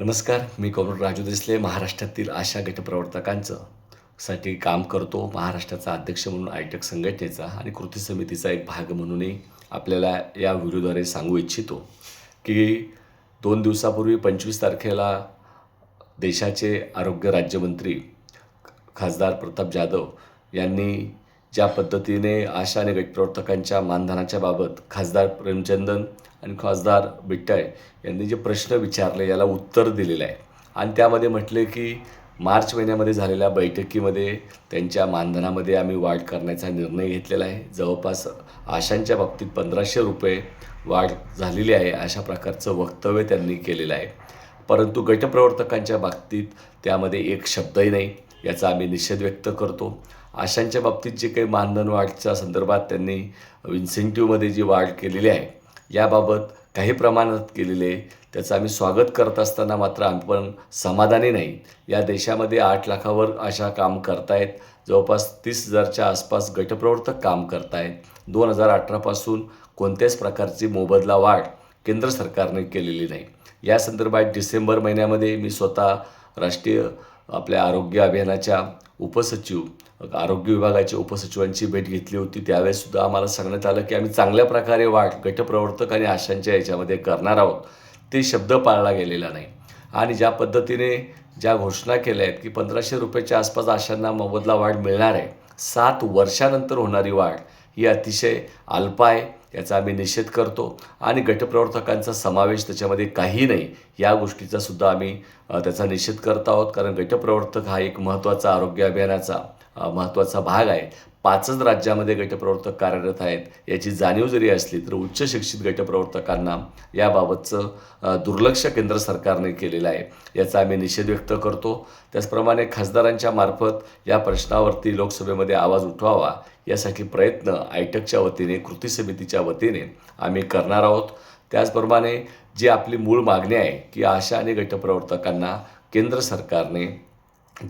नमस्कार मी कमल राजू देसले महाराष्ट्रातील आशा गटप्रवर्तकांचं साठी काम करतो महाराष्ट्राचा अध्यक्ष म्हणून आयटक संघटनेचा आणि कृती समितीचा एक भाग म्हणूनही आपल्याला या व्हिडिओद्वारे सांगू इच्छितो की दोन दिवसापूर्वी पंचवीस तारखेला देशाचे आरोग्य राज्यमंत्री खासदार प्रताप जाधव यांनी ज्या पद्धतीने आशा आणि गटप्रवर्तकांच्या मानधनाच्या बाबत खासदार प्रेमचंदन आणि खासदार बिट्टाय यांनी जे प्रश्न विचारले याला उत्तर दिलेलं आहे. आणि त्यामध्ये म्हटले की मार्च महिन्यामध्ये झालेल्या बैठकीमध्ये त्यांच्या मानधनामध्ये आम्ही वाढ करण्याचा निर्णय घेतलेला आहे. जवळपास आशांच्या बाबतीत पंधराशे रुपये वाढ झालेली आहे अशा प्रकारचं वक्तव्य त्यांनी केलेलं आहे. परंतु गटप्रवर्तकांच्या बाबतीत त्यामध्ये एक शब्दही नाही याचा आम्ही निषेध व्यक्त करतो. आशांच्या बाबतीत जे काही मानधन वाढच्या संदर्भात त्यांनी इन्सेंटिव्हमध्ये जी वाढ केलेली आहे याबाबत काही प्रमाणात केलेले आहे त्याचं आम्ही स्वागत करत असताना मात्र आपण समाधानी नाही. या देशामध्ये आठ लाखावर अशा काम करतायत. जवळपास तीस हजारच्या आसपास गटप्रवर्तक काम करतायत. दोन हजार अठरापासून कोणत्याच प्रकारची मोबदला वाढ केंद्र सरकारने केलेली नाही. या संदर्भात डिसेंबर महिन्यामध्ये मी स्वतः राष्ट्रीय आपल्या आरोग्य अभियानाच्या उपसचिव आरोग्य विभागाच्या उपसचिवांची भेट घेतली होती. त्यावेळेससुद्धा आम्हाला सांगण्यात आलं की आम्ही चांगल्या प्रकारे वाढ गटप्रवर्तक आणि आशांच्या याच्यामध्ये करणार आहोत. ते शब्द पाळला गेलेला नाही. आणि ज्या पद्धतीने ज्या घोषणा केल्या आहेत की पंधराशे रुपयाच्या आसपास आशांना मोबदला वाढ मिळणार आहे सात वर्षानंतर होणारी वाढ ही अतिशय अल्प आहे. याचा आम्ही निषेध करतो. आणि गटप्रवर्तकांचा समावेश त्याच्यामध्ये काही नाही या गोष्टीचा सुद्धा आम्ही त्याचा निषेध करत आहोत. कारण गटप्रवर्तक हा एक महत्त्वाचा आरोग्य अभियानाचा महत्त्वाचा भाग आहे पाचच राज्यामध्ये गटप्रवर्तक कार्यरत आहेत. याची जाणीव जरी असली तर उच्च शिक्षित गटप्रवर्तकांना याबाबतचं दुर्लक्ष केंद्र सरकारने केलेलं आहे. याचा आम्ही निषेध व्यक्त करतो. त्याचप्रमाणे खासदारांच्या मार्फत या प्रश्नावरती लोकसभेमध्ये आवाज उठवावा यासाठी प्रयत्न आयटकच्या वतीने कृती समितीच्या वतीने आम्ही करणार आहोत. त्याचप्रमाणे जी आपली मूळ मागणी आहे की आशा आणि गटप्रवर्तकांना केंद्र सरकारने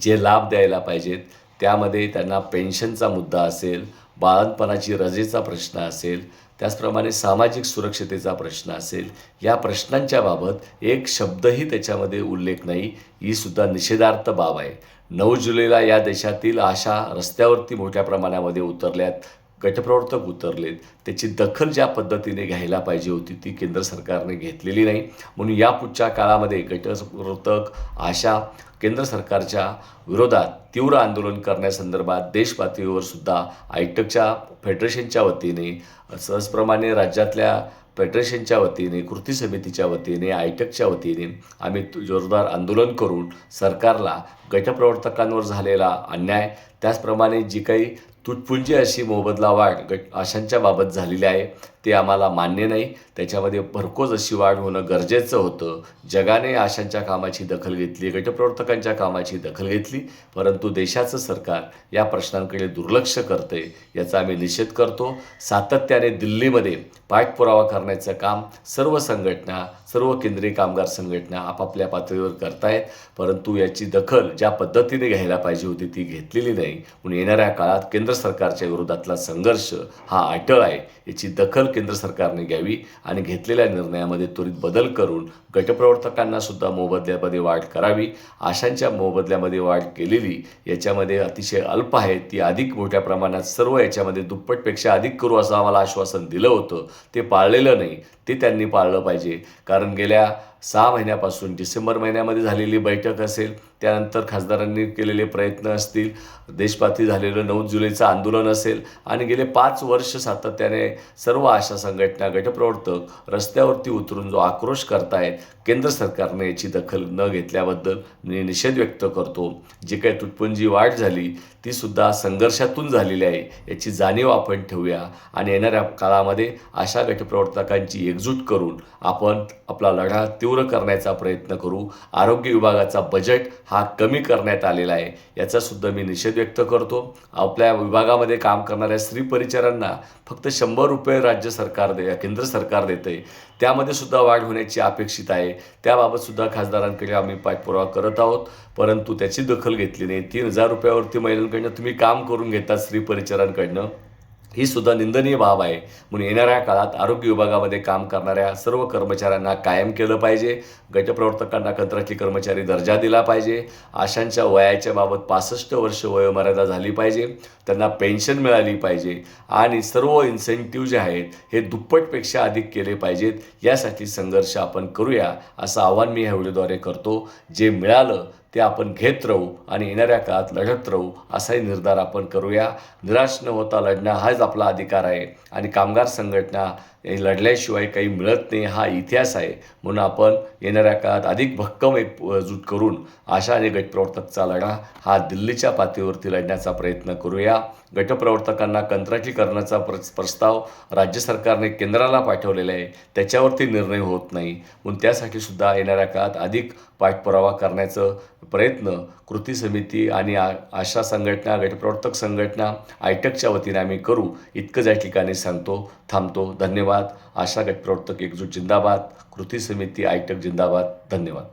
जे लाभ द्यायला पाहिजेत त्यामध्ये त्यांना पेन्शनचा मुद्दा असेल बाळंतपणाची रजेचा प्रश्न असेल त्याचप्रमाणे सामाजिक सुरक्षतेचा प्रश्न असेल या प्रश्नांच्या बाबत एक शब्दही त्याच्यामध्ये उल्लेख नाही ही सुद्धा निषेधार्थ बाब आहे. नऊ जुलैला या देशातील आशा रस्त्यावरती मोठ्या प्रमाणामध्ये उतरल्यात. गटप्रवर्तक उतरलेत. त्याची दखल ज्या पद्धतीने घ्यायला पाहिजे होती ती केंद्र सरकारने घेतलेली नाही. म्हणून या पुढच्या काळामध्ये गटप्रवर्तक आशा केंद्र सरकारच्या विरोधात तीव्र आंदोलन करण्यासंदर्भात देशपातळीवर सुद्धा आयटकच्या फेडरेशनच्या वतीने सहजप्रमाणे राज्यातल्या फेडरेशनच्या वतीने कृती समितीच्या वतीने आयटकच्या वतीने आम्ही जोरदार आंदोलन करून सरकारला गटप्रवर्तकांवर झालेला अन्याय त्याचप्रमाणे जी काही तुटपुंजी अशी मोबदला वाढ गट आशांच्या बाबत झालेली आहे. ते आम्हाला मान्य नाही. त्याच्यामध्ये भरकोज अशी वाढ होणं गरजेचं होतं. जगाने आशांच्या कामाची दखल घेतली गटप्रवर्तकांच्या कामाची दखल घेतली परंतु देशाचं सरकार या प्रश्नांकडे दुर्लक्ष करते याचा आम्ही निषेध करतो. सातत्याने दिल्लीमध्ये पाठपुरावा करण्याचं काम सर्व संघटना सर्व केंद्रीय कामगार संघटना आपापल्या पातळीवर करतायत. परंतु याची दखल ज्या पद्धतीने घ्यायला पाहिजे होती ती घेतलेली नाही. म्हणून येणाऱ्या काळात केंद्र सरकारच्या विरोधातला संघर्ष हा अटळ आहे. याची दखल केंद्र सरकारने घ्यावी आणि घेतलेल्या निर्णयामध्ये त्वरित बदल करून गटप्रवर्तकांना सुद्धा मोबदल्यामध्ये वाढ करावी. आशांच्या मोबदल्यामध्ये वाढ केलेली याच्यामध्ये अतिशय अल्प आहे. ती अधिक मोठ्या प्रमाणात सर्व याच्यामध्ये दुप्पटपेक्षा अधिक करू असं आम्हाला आश्वासन दिलं होतं. ते पाळलेलं नाही. ते त्यांनी पाळलं पाहिजे. कारण गेल्या सहा महिन्यापासून डिसेंबर महिन्यामध्ये झालेली बैठक असेल त्यानंतर खासदारांनी केलेले प्रयत्न असतील देशपाती झालेलं नऊ जुलैचं आंदोलन असेल आणि गेले पाच वर्ष सातत्याने सर्व आशा संघटना गटप्रवर्तक रस्त्यावरती उतरून जो आक्रोश करतायत केंद्र सरकारने याची दखल न घेतल्याबद्दल मी निषेध व्यक्त करतो. जी काही तुटपुंजी वाढ झाली ती सुद्धा संघर्षातून झालेली आहे याची जाणीव आपण ठेवूया आणि येणाऱ्या काळामध्ये अशा गटप्रवर्तकांची एकजूट करून आपण आपला लढा तीव्र करण्याचा प्रयत्न करू. आरोग्य विभागाचा बजेट हा कमी करण्यात आलेला आहे. याचासुद्धा मी निषेध व्यक्त करतो. आपल्या विभागामध्ये काम करणाऱ्या स्त्री परिचारांना फक्त शंभर रुपये राज्य सरकार दे केंद्र सरकार देते. त्यामध्ये सुद्धा वाढ होण्याची अपेक्षित आहे. त्याबाबतसुद्धा खासदारांकडे आम्ही पाठपुरावा करत आहोत. परंतु त्याची दखल घेतली नाही. तीन हजार रुपयावरती महिलांकडनं तुम्ही काम करून घेता स्त्री परिचारांकडनं. ही सुद्धा निंदनीय बाब आहे. म्हणून येणाऱ्या काळात आरोग्य विभागामध्ये काम करणाऱ्या सर्व कर्मचाऱ्यांना कायम केलं पाहिजे. गटप्रवर्तकांना कंत्राटी कर्मचारी दर्जा दिला पाहिजे. आशांच्या वयाच्या बाबत पासष्ट वर्ष वयोमर्यादा झाली पाहिजे. त्यांना पेन्शन मिळाली पाहिजे. आणि सर्व इन्सेंटिव्ह जे आहेत हे दुप्पटपेक्षा अधिक केले पाहिजेत. यासाठी संघर्ष आपण करूया असं आव्हान मी ह्या व्हिडिओद्वारे करतो. जे मिळालं ते आपण घेत राहू आणि येणाऱ्या काळात लढत राहू असाही निर्धार आपण करूया. निराश न होता लढणं हाच आपला अधिकार आहे. आणि कामगार संघटना लढल्याशिवाय काही मिळत नाही हा इतिहास आहे. म्हणून आपण येणाऱ्या काळात अधिक भक्कम एकजूट करून आशा आणि गटप्रवर्तकचा लढा हा दिल्लीच्या पातळीवरती लढण्याचा प्रयत्न करूया. गटप्रवर्तकांना कंत्राटी करण्याचा प्र प्रस्ताव राज्य सरकारने केंद्राला पाठवलेला आहे. त्याच्यावरती निर्णय होत नाही. म्हणून त्यासाठी सुद्धा येणाऱ्या काळात अधिक पाठपुरावा करण्याचं प्रयत्न कृती समिती आणि आ आशा संघटना गटप्रवर्तक संघटना आयटकच्या वतीने आम्ही करू. इतकंच या ठिकाणी सांगतो थांबतो. धन्यवाद. आशा गटप्रवर्तक एकजूट जिंदाबाद. कृती समिती आयटक जिंदाबाद. धन्यवाद.